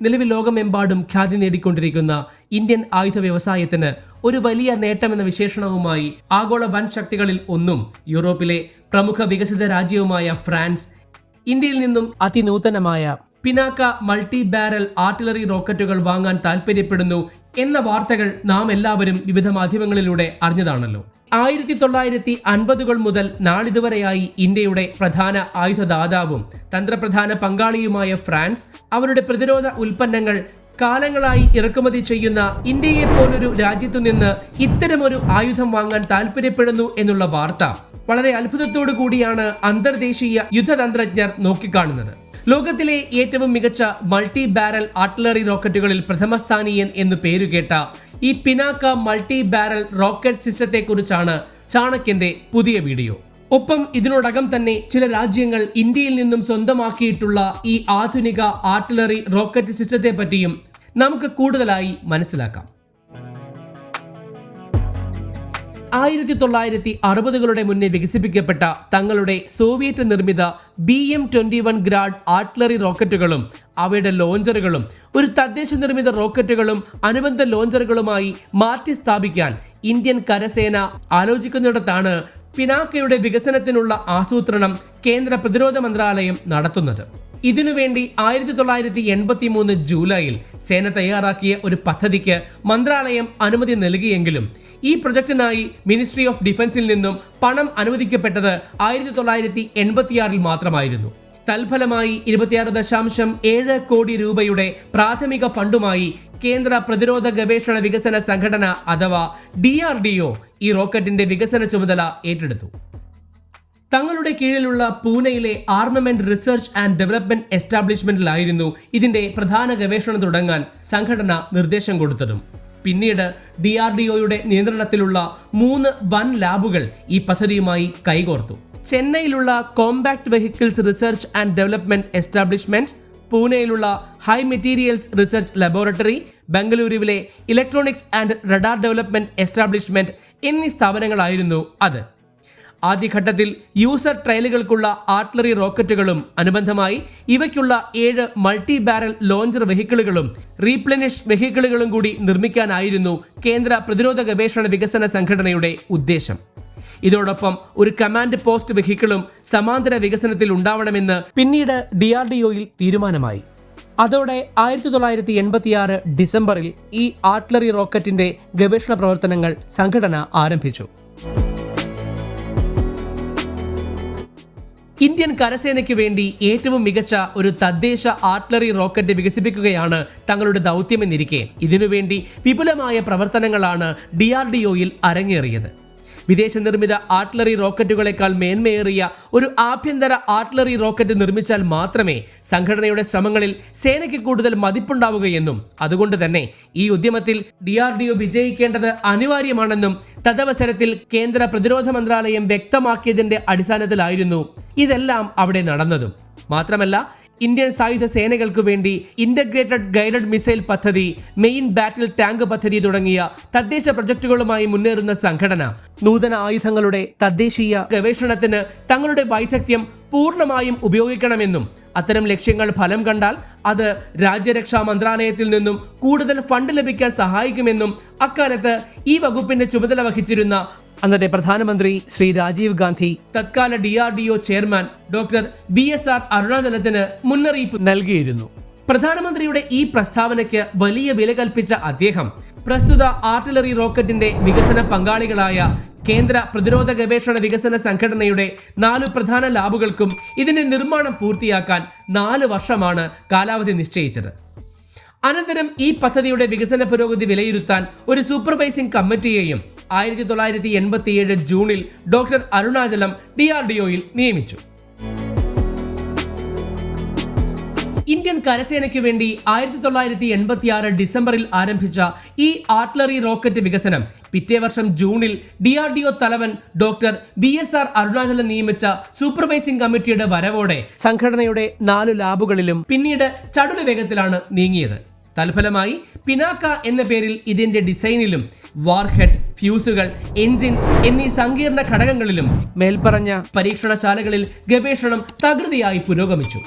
നിലവിൽ ലോകമെമ്പാടും ഖ്യാതി നേടിക്കൊണ്ടിരിക്കുന്ന ഇന്ത്യൻ ആയുധ വ്യവസായത്തിന് ഒരു വലിയ നേട്ടമെന്ന വിശേഷണവുമായി ആഗോള വൻ ശക്തികളിൽ ഒന്നും യൂറോപ്പിലെ പ്രമുഖ വികസിത രാജ്യവുമായ ഫ്രാൻസ് ഇന്ത്യയിൽ നിന്നും അതിനൂതനമായ പിനാക്ക മൾട്ടി ബാരൽ ആർട്ടിലറി റോക്കറ്റുകൾ വാങ്ങാൻ താൽപ്പര്യപ്പെടുന്നു എന്ന വാർത്തകൾ നാം എല്ലാവരും വിവിധ മാധ്യമങ്ങളിലൂടെ അറിഞ്ഞതാണല്ലോ. ആയിരത്തി തൊള്ളായിരത്തി അൻപതുകൾ മുതൽ നാളിതുവരെയായി ഇന്ത്യയുടെ പ്രധാന ആയുധദാതാവും തന്ത്രപ്രധാന പങ്കാളിയുമായ ഫ്രാൻസ് അവരുടെ പ്രതിരോധ ഉൽപ്പന്നങ്ങൾ കാലങ്ങളായി ഇറക്കുമതി ചെയ്യുന്ന ഇന്ത്യയെ പോലൊരു രാജ്യത്തു നിന്ന് ഇത്തരമൊരു ആയുധം വാങ്ങാൻ താല്പര്യപ്പെടുന്നു എന്നുള്ള വാർത്ത വളരെ അത്ഭുതത്തോടു കൂടിയാണ് അന്തർദേശീയ യുദ്ധതന്ത്രജ്ഞർ നോക്കിക്കാണുന്നത്. ലോകത്തിലെ ഏറ്റവും മികച്ച മൾട്ടി ബാരൽ ആർട്ടിലറി റോക്കറ്റുകളിൽ പ്രഥമസ്ഥാനീയൻ എന്നു പേരുകേട്ട ഈ പിനാക്ക മൾട്ടി ബാരൽ റോക്കറ്റ് സിസ്റ്റത്തെ കുറിച്ചാണ് ചാണക്യന്റെ പുതിയ വീഡിയോ. ഒപ്പം ഇതിനോടകം തന്നെ ചില രാജ്യങ്ങൾ ഇന്ത്യയിൽ നിന്നും സ്വന്തമാക്കിയിട്ടുള്ള ഈ ആധുനിക ആർട്ടിലറി റോക്കറ്റ് സിസ്റ്റത്തെ പറ്റിയും നമുക്ക് കൂടുതലായി മനസ്സിലാക്കാം. ആയിരത്തി തൊള്ളായിരത്തി അറുപതുകളുടെ മുന്നേ വികസിപ്പിക്കപ്പെട്ട തങ്ങളുടെ സോവിയറ്റ് നിർമ്മിത B M twenty one Grad artillery റോക്കറ്റുകളും അവയുടെ ലോഞ്ചറുകളും ഒരു തദ്ദേശ നിർമ്മിത റോക്കറ്റുകളും അനുബന്ധ ലോഞ്ചറുകളുമായി മാറ്റി സ്ഥാപിക്കാൻ ഇന്ത്യൻ കരസേന ആലോചിക്കുന്നിടത്താണ് പിനാക്കയുടെ വികസനത്തിനുള്ള ആസൂത്രണം കേന്ദ്ര പ്രതിരോധ മന്ത്രാലയം നടത്തുന്നത്. ഇതിനുവേണ്ടി ആയിരത്തി തൊള്ളായിരത്തി എൺപത്തി മൂന്ന് ജൂലൈയിൽ സേന തയ്യാറാക്കിയ ഒരു പദ്ധതിക്ക് മന്ത്രാലയം അനുമതി നൽകിയെങ്കിലും ഈ പ്രൊജക്ടിനായി മിനിസ്ട്രി ഓഫ് ഡിഫൻസിൽ നിന്നും പണം അനുവദിക്കപ്പെട്ടത് ആയിരത്തി തൊള്ളായിരത്തി എൺപത്തിയാറിൽ മാത്രമായിരുന്നു. തൽഫലമായി ഇരുപത്തിയാറ് ദശാംശം ഏഴ് കോടി രൂപയുടെ പ്രാഥമിക ഫണ്ടുമായി കേന്ദ്ര പ്രതിരോധ ഗവേഷണ വികസന സംഘടന അഥവാ ഡി ആർ ഡി ഒ ഈ റോക്കറ്റിന്റെ വികസന ചുമതല ഏറ്റെടുത്തു. തങ്ങളുടെ കീഴിലുള്ള പൂനെയിലെ ആർമമെന്റ് റിസർച്ച് ആൻഡ് ഡെവലപ്മെന്റ് എസ്റ്റാബ്ലിഷ്മെന്റിലായിരുന്നു ഇതിന്റെ പ്രധാന ഗവേഷണം തുടങ്ങാൻ സംഘടന നിർദ്ദേശം കൊടുത്തതും. പിന്നീട് ഡി ആർ ഡി ഒയുടെ നിയന്ത്രണത്തിലുള്ള മൂന്ന് വൻ ലാബുകൾ ഈ പദ്ധതിയുമായി കൈകോർത്തു. ചെന്നൈയിലുള്ള compact vehicles research and development establishment പൂനെയിലുള്ള high materials research laboratory ബംഗളൂരുവിലെ electronics and radar development establishment എന്നീ സ്ഥാപനങ്ങളായിരുന്നു അത്. ആദ്യഘട്ടത്തിൽ യൂസർ ട്രയലുകൾക്കുള്ള ആർട്ടിലറി റോക്കറ്റുകളും അനുബന്ധമായി ഇവയ്ക്കുള്ള ഏഴ് മൾട്ടി ബാരൽ ലോഞ്ചർ വെഹിക്കിളുകളും റീപ്ലനിഷ് വെഹിക്കിളുകളും കൂടി നിർമ്മിക്കാനായിരുന്നു കേന്ദ്ര പ്രതിരോധ ഗവേഷണ വികസന സംഘടനയുടെ ഉദ്ദേശം. ഇതോടൊപ്പം ഒരു കമാൻഡ് പോസ്റ്റ് വെഹിക്കിളും സമാന്തര വികസനത്തിൽ ഉണ്ടാവണമെന്ന് പിന്നീട് ഡി ആർ ഡി ഒയിൽ തീരുമാനമായി. അതോടെ ആയിരത്തി തൊള്ളായിരത്തി എൺപത്തിയാറ് ഡിസംബറിൽ ഈ ആർട്ടിലറി റോക്കറ്റിന്റെ ഗവേഷണ പ്രവർത്തനങ്ങൾ സംഘടന ആരംഭിച്ചു. ഇന്ത്യൻ കരസേനയ്ക്ക് വേണ്ടി ഏറ്റവും മികച്ച ഒരു തദ്ദേശ ആർട്ടിലറി റോക്കറ്റ് വികസിപ്പിക്കുകയാണ് തങ്ങളുടെ ദൗത്യമെന്നിരിക്കെ ഇതിനുവേണ്ടി വിപുലമായ പ്രവർത്തനങ്ങളാണ് ഡി ആർ ഡി ഒയിൽ അരങ്ങേറിയത്. വിദേശ നിർമ്മിത ആർട്ടിലറി റോക്കറ്റുകളെക്കാൾ മേന്മയേറിയ ഒരു ആഭ്യന്തര ആർട്ടിലറി റോക്കറ്റ് നിർമ്മിച്ചാൽ മാത്രമേ സംഘടനയുടെ ശ്രമങ്ങളിൽ സേനയ്ക്ക് കൂടുതൽ മതിപ്പുണ്ടാവുകയെന്നും അതുകൊണ്ട് തന്നെ ഈ ഉദ്യമത്തിൽ ഡി ആർ ഡി ഒ വിജയിക്കേണ്ടത് അനിവാര്യമാണെന്നും തദവസരത്തിൽ കേന്ദ്ര പ്രതിരോധ മന്ത്രാലയം വ്യക്തമാക്കിയതിന്റെ അടിസ്ഥാനത്തിലായിരുന്നു ഇതെല്ലാം അവിടെ നടന്നതും. മാത്രമല്ല ഇന്ത്യൻ സായുധ സേനകൾക്ക് വേണ്ടി ഇന്റഗ്രേറ്റഡ് ഗൈഡഡ് മിസൈൽ പദ്ധതി മെയിൻ ബാറ്റിൽ ടാങ്ക് പദ്ധതി തുടങ്ങിയ തദ്ദേശ പ്രൊജക്ടുകളുമായി മുന്നേറുന്ന സംഘടന. നൂതന ആയുധങ്ങളുടെ തദ്ദേശീയ ഗവേഷണത്തിന് തങ്ങളുടെ വൈദഗ്ധ്യം പൂർണമായും ഉപയോഗിക്കണമെന്നും അത്തരം ലക്ഷ്യങ്ങൾ ഫലം കണ്ടാൽ അത് രാജ്യരക്ഷാ മന്ത്രാലയത്തിൽ നിന്നും കൂടുതൽ ഫണ്ട് ലഭിക്കാൻ സഹായിക്കുമെന്നും അക്കാലത്ത് ഈ വകുപ്പിന്റെ ചുമതല വഹിച്ചിരുന്ന അന്നത്തെ പ്രധാനമന്ത്രി Shri Rajiv Gandhi തത്കാല D R D O chairman doctor V S R അരുണാചലത്തിന് മുന്നറിയിപ്പ് നൽകിയിരുന്നു. പ്രധാനമന്ത്രിയുടെ ഈ പ്രസ്താവനയ്ക്ക് വലിയ വില കൽപ്പിച്ച അദ്ദേഹം പ്രസ്തുത ആർട്ടിലറി റോക്കറ്റിന്റെ വികസന പങ്കാളികളായ കേന്ദ്ര പ്രതിരോധ ഗവേഷണ വികസന സംഘടനയുടെ നാല് പ്രധാന ലാബുകൾക്കും ഇതിന്റെ നിർമ്മാണം പൂർത്തിയാക്കാൻ നാല് വർഷമാണ് കാലാവധി നിശ്ചയിച്ചത്. അനന്തരം ഈ പദ്ധതിയുടെ വികസന പുരോഗതി വിലയിരുത്താൻ ഒരു സൂപ്പർവൈസിംഗ് കമ്മിറ്റിയെയും ആയിരത്തി തൊള്ളായിരത്തി എൺപത്തിയേഴ് ജൂണിൽ doctor Arunachalam D R D ഒയിൽ നിയമിച്ചു. ഇന്ത്യൻ കരസേനയ്ക്ക് വേണ്ടി ആയിരത്തി തൊള്ളായിരത്തി എൺപത്തി ആറ് ഡിസംബറിൽ ആരംഭിച്ച ഈ ആർട്ടിലറി റോക്കറ്റ് വികസനം പിറ്റേ വർഷം ജൂണിൽ ഡി ആർ ഡി ഒ തലവൻ doctor V S R Arunachalam നിയമിച്ച സൂപ്പർവൈസിംഗ് കമ്മിറ്റിയുടെ വരവോടെ സംഘടനയുടെ നാലു ലാബുകളിലും പിന്നീട് ചടുല വേഗത്തിലാണ് നീങ്ങിയത്. തൽഫലമായി പിനാക്ക എന്ന പേരിൽ ഇതിന്റെ ഡിസൈനിലും വാർഹെഡ് ഫ്യൂസുകൾ എഞ്ചിൻ എന്നീ സങ്കീർണ ഘടകങ്ങളിലും മേൽപ്പറഞ്ഞ പരീക്ഷണശാലകളിൽ ഗവേഷണം തകൃതിയായി പുരോഗമിച്ചു.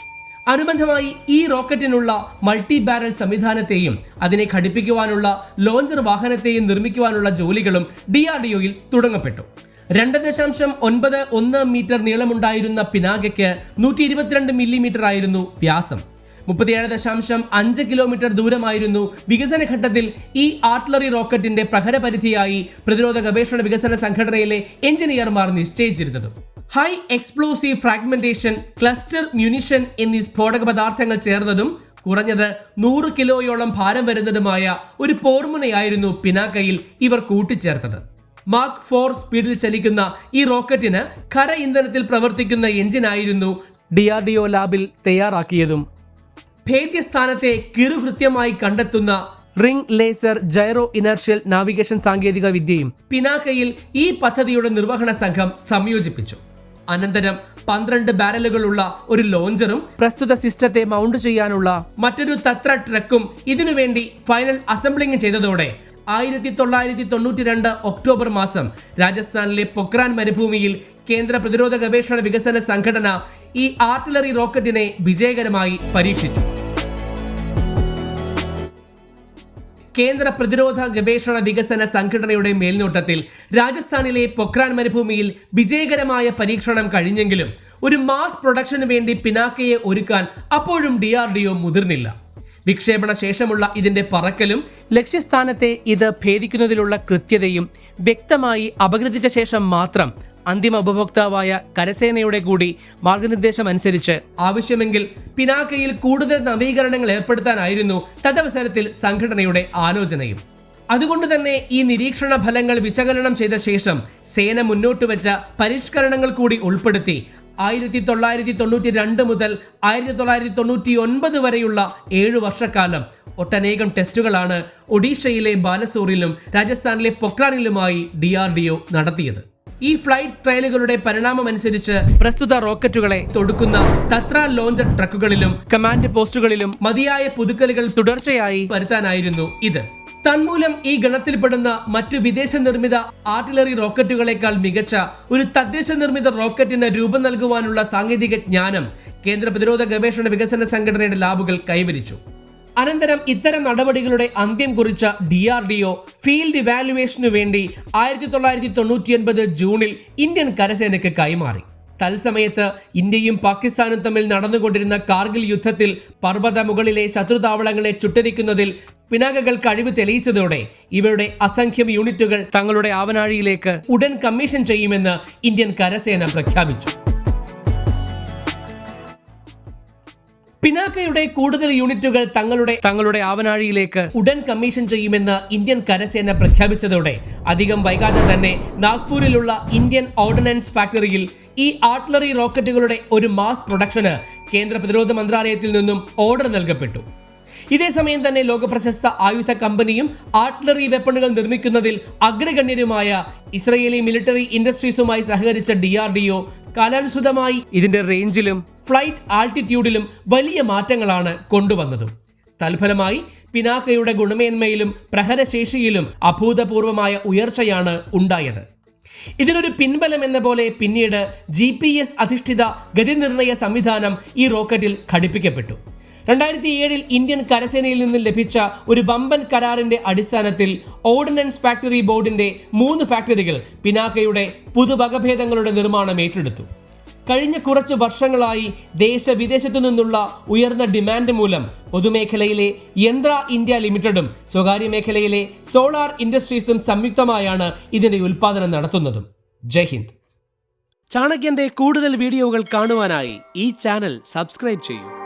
അനുബന്ധമായി ഈ റോക്കറ്റിനുള്ള മൾട്ടി ബാരൽ സംവിധാനത്തെയും അതിനെ ഘടിപ്പിക്കുവാനുള്ള ലോഞ്ചർ വാഹനത്തെയും നിർമ്മിക്കുവാനുള്ള ജോലികളും ഡി ആർ ഡി ഒയിൽ തുടങ്ങപ്പെട്ടു. രണ്ട് ദശാംശം ഒൻപത് ഒന്ന് മീറ്റർ നീളമുണ്ടായിരുന്ന പിനാകയ്ക്ക് നൂറ്റി ഇരുപത്തിരണ്ട് മില്ലിമീറ്റർ ആയിരുന്നു വ്യാസം. മുപ്പത്തിയേഴ് ദശാംശം അഞ്ച് കിലോമീറ്റർ ദൂരമായിരുന്നു വികസന ഘട്ടത്തിൽ ഈ ആർട്ടിലറി റോക്കറ്റിന്റെ പ്രഹരപരിധിയായി പ്രതിരോധ ഗവേഷണ വികസന സംഘടനയിലെ എഞ്ചിനീയർമാർ നിശ്ചയിച്ചിരുന്നത്. High explosive fragmentation cluster munition എന്നീ സ്ഫോടക പദാർത്ഥങ്ങൾ ചേർന്നതും കുറഞ്ഞത് നൂറ് കിലോയോളം ഭാരം വരുന്നതുമായ ഒരു പോർമുനയായിരുന്നു പിനാക്കയിൽ ഇവർ കൂട്ടിച്ചേർത്തത്. മാർക്ക് ഫോർ സ്പീഡിൽ ചലിക്കുന്ന ഈ റോക്കറ്റിന് ഖര ഇന്ധനത്തിൽ പ്രവർത്തിക്കുന്ന എഞ്ചിനായിരുന്നു ഡി ആർ ഡി ഒ ലാബിൽ തയ്യാറാക്കിയതും ഭേദ്യസ്ഥാനത്തെ കിറുകൃത്യമായി കണ്ടെത്തുന്ന ring laser gyro inertial navigation സാങ്കേതിക വിദ്യയും പിനാക്കയിൽ ഈ പദ്ധതിയുടെ നിർവഹണ സംഘം സംയോജിപ്പിച്ചു. അനന്തരം പന്ത്രണ്ട് ബാരലുകളുള്ള ഒരു ലോഞ്ചറും പ്രസ്തുത സിസ്റ്റത്തെ മൗണ്ട് ചെയ്യാനുള്ള മറ്റൊരു തത്ര ട്രക്കും ഇതിനുവേണ്ടി ഫൈനൽ അസംബ്ലിംഗ് ചെയ്തതോടെ ആയിരത്തി തൊള്ളായിരത്തി തൊണ്ണൂറ്റി രണ്ട് ഒക്ടോബർ മാസം രാജസ്ഥാനിലെ പൊക്രാൻ മരുഭൂമിയിൽ കേന്ദ്ര പ്രതിരോധ ഗവേഷണ വികസന സംഘടന ഈ ആർട്ടിലറി റോക്കറ്റിനെ വിജയകരമായി പരീക്ഷിച്ചു. കേന്ദ്ര പ്രതിരോധ ഗവേഷണ വികസന സംഘടനയുടെ മേൽനോട്ടത്തിൽ രാജസ്ഥാനിലെ പൊക്രാൻ മരുഭൂമിയിൽ വിജയകരമായ പരീക്ഷണം കഴിഞ്ഞെങ്കിലും ഒരു മാസ് പ്രൊഡക്ഷന് വേണ്ടി പിനാക്കയെ ഒരുക്കാൻ അപ്പോഴും ഡി ആർ ഡി ഒ മുതിർന്നില്ല. വിക്ഷേപണ ശേഷമുള്ള ഇതിന്റെ പറക്കലും ലക്ഷ്യസ്ഥാനത്തെ ഇത് ഭേദിക്കുന്നതിലുള്ള കൃത്യതയും വ്യക്തമായി അപഗ്രഥിച്ച ശേഷം മാത്രം അന്തിമ ഉപഭോക്താവായ കരസേനയുടെ കൂടി മാർഗനിർദ്ദേശം അനുസരിച്ച് ആവശ്യമെങ്കിൽ പിനാക്കയിൽ കൂടുതൽ നവീകരണങ്ങൾ ഏർപ്പെടുത്താനായിരുന്നു തദവസരത്തിൽ സംഘടനയുടെ ആലോചനയും. അതുകൊണ്ട് തന്നെ ഈ നിരീക്ഷണ ഫലങ്ങൾ വിശകലനം ചെയ്ത ശേഷം സേന മുന്നോട്ട് വെച്ച പരിഷ്കരണങ്ങൾ കൂടി ഉൾപ്പെടുത്തി ആയിരത്തി തൊള്ളായിരത്തി തൊണ്ണൂറ്റി രണ്ട് മുതൽ ആയിരത്തി തൊള്ളായിരത്തി തൊണ്ണൂറ്റി ഒൻപത് വരെയുള്ള ഏഴ് വർഷക്കാലം ഒട്ടനേകം ടെസ്റ്റുകളാണ് ഒഡീഷയിലെ ബാലസോറിലും രാജസ്ഥാനിലെ പൊക്രാനിലുമായി ഡി ആർ ഡി ഒ നടത്തിയത്. ഈ ഫ്ലൈറ്റ് ട്രയലുകളുടെ പരിണാമമനുസരിച്ച് പ്രസ്തുത റോക്കറ്റുകളെ തൊടുക്കുന്ന തത്ര ലോഞ്ചർ ട്രക്കുകളിലും കമാൻഡ് പോസ്റ്റുകളിലും മതിയായ പുതുക്കലുകൾ തുടർച്ചയായി വരുത്താനായിരുന്നു ഇത്. തന്മൂലം ഈ ഗണത്തിൽപ്പെടുന്ന മറ്റു വിദേശ നിർമ്മിത ആർട്ടിലറി റോക്കറ്റുകളെക്കാൾ മികച്ച ഒരു തദ്ദേശ നിർമ്മിത റോക്കറ്റിന് രൂപം നൽകുവാനുള്ള സാങ്കേതിക ജ്ഞാനം കേന്ദ്ര പ്രതിരോധ ഗവേഷണ വികസന സംഘടനയുടെ ലാബുകൾ കൈവരിച്ചു. അനന്തരം ഇത്തരം നടപടികളുടെ അന്ത്യം കുറിച്ച D R D O field ഇവാലുവേഷനു വേണ്ടി ആയിരത്തി തൊള്ളായിരത്തി തൊണ്ണൂറ്റിയൊൻപത് ജൂണിൽ ഇന്ത്യൻ കരസേനയ്ക്ക് കൈമാറി. തത്സമയത്ത് ഇന്ത്യയും പാകിസ്ഥാനും തമ്മിൽ നടന്നുകൊണ്ടിരുന്ന കാർഗിൽ യുദ്ധത്തിൽ പർവത മുകളിലെ ശത്രുതാവളങ്ങളെ ചുട്ടരിക്കുന്നതിൽ പിനാകകൾ കഴിവ് തെളിയിച്ചതോടെ ഇവരുടെ അസംഖ്യം യൂണിറ്റുകൾ തങ്ങളുടെ ആവനാഴിയിലേക്ക് ഉടൻ കമ്മീഷൻ ചെയ്യുമെന്ന് ഇന്ത്യൻ കരസേന പ്രഖ്യാപിച്ചു. പിനാക്കയുടെ കൂടുതൽ യൂണിറ്റുകൾ തങ്ങളുടെ തങ്ങളുടെ ആവനാഴിയിലേക്ക് ഉടൻ കമ്മീഷൻ ചെയ്യുമെന്ന് ഇന്ത്യൻ കരസേന പ്രഖ്യാപിച്ചതോടെ അധികം വൈകാതെ തന്നെ നാഗ്പൂരിലുള്ള ഇന്ത്യൻ ഓർഡിനൻസ് ഫാക്ടറിയിൽ ഈ ആർട്ടിലറി റോക്കറ്റുകളുടെ ഒരു മാസ് പ്രൊഡക്ഷന് കേന്ദ്ര പ്രതിരോധ മന്ത്രാലയത്തിൽ നിന്നും ഓർഡർ നൽകപ്പെട്ടു. ഇതേസമയം തന്നെ ലോകപ്രശസ്ത ആയുധ കമ്പനിയും ആർട്ടിലറി വെപ്പണുകൾ നിർമ്മിക്കുന്നതിൽ അഗ്രഗണ്യരുമായ ഇസ്രയേലി മിലിറ്ററി ഇൻഡസ്ട്രീസുമായി സഹകരിച്ച ഡി ആർ ഡി ഒ കാലാനുസൃതമായി ഇതിന്റെ റേഞ്ചിലും ഫ്ലൈറ്റ് ആൾട്ടിറ്റ്യൂഡിലും വലിയ മാറ്റങ്ങളാണ് കൊണ്ടുവന്നതും. തൽഫലമായി പിനാക്കയുടെ ഗുണമേന്മയിലും പ്രഹരശേഷിയിലും അഭൂതപൂർവമായ ഉയർച്ചയാണ് ഉണ്ടായത്. ഇതിനൊരു പിൻബലം എന്ന പോലെ പിന്നീട് ജി അധിഷ്ഠിത ഗതിനിർണയ സംവിധാനം ഈ റോക്കറ്റിൽ ഘടിപ്പിക്കപ്പെട്ടു. രണ്ടായിരത്തി ഏഴിൽ ഇന്ത്യൻ കരസേനയിൽ നിന്ന് ലഭിച്ച ഒരു വമ്പൻ കരാറിന്റെ അടിസ്ഥാനത്തിൽ ഓർഡിനൻസ് ഫാക്ടറി ബോർഡിന്റെ മൂന്ന് ഫാക്ടറികൾ പിനാക്കയുടെ പുതുവകഭേദങ്ങളുടെ നിർമ്മാണം ഏറ്റെടുത്തു. കഴിഞ്ഞ കുറച്ച് വർഷങ്ങളായി ദേശവിദേശത്തു നിന്നുള്ള ഉയർന്ന ഡിമാൻഡ് മൂലം പൊതുമേഖലയിലെ യന്ത്ര ഇന്ത്യ ലിമിറ്റഡും സ്വകാര്യ മേഖലയിലെ സോളാർ ഇൻഡസ്ട്രീസും സംയുക്തമായാണ് ഇതിന്റെ ഉൽപ്പാദനം നടത്തുന്നതും. ജയ് ഹിന്ദ്. ചാണക്യന്റെ കൂടുതൽ വീഡിയോകൾ കാണുവാനായി ഈ ചാനൽ സബ്സ്ക്രൈബ് ചെയ്യൂ.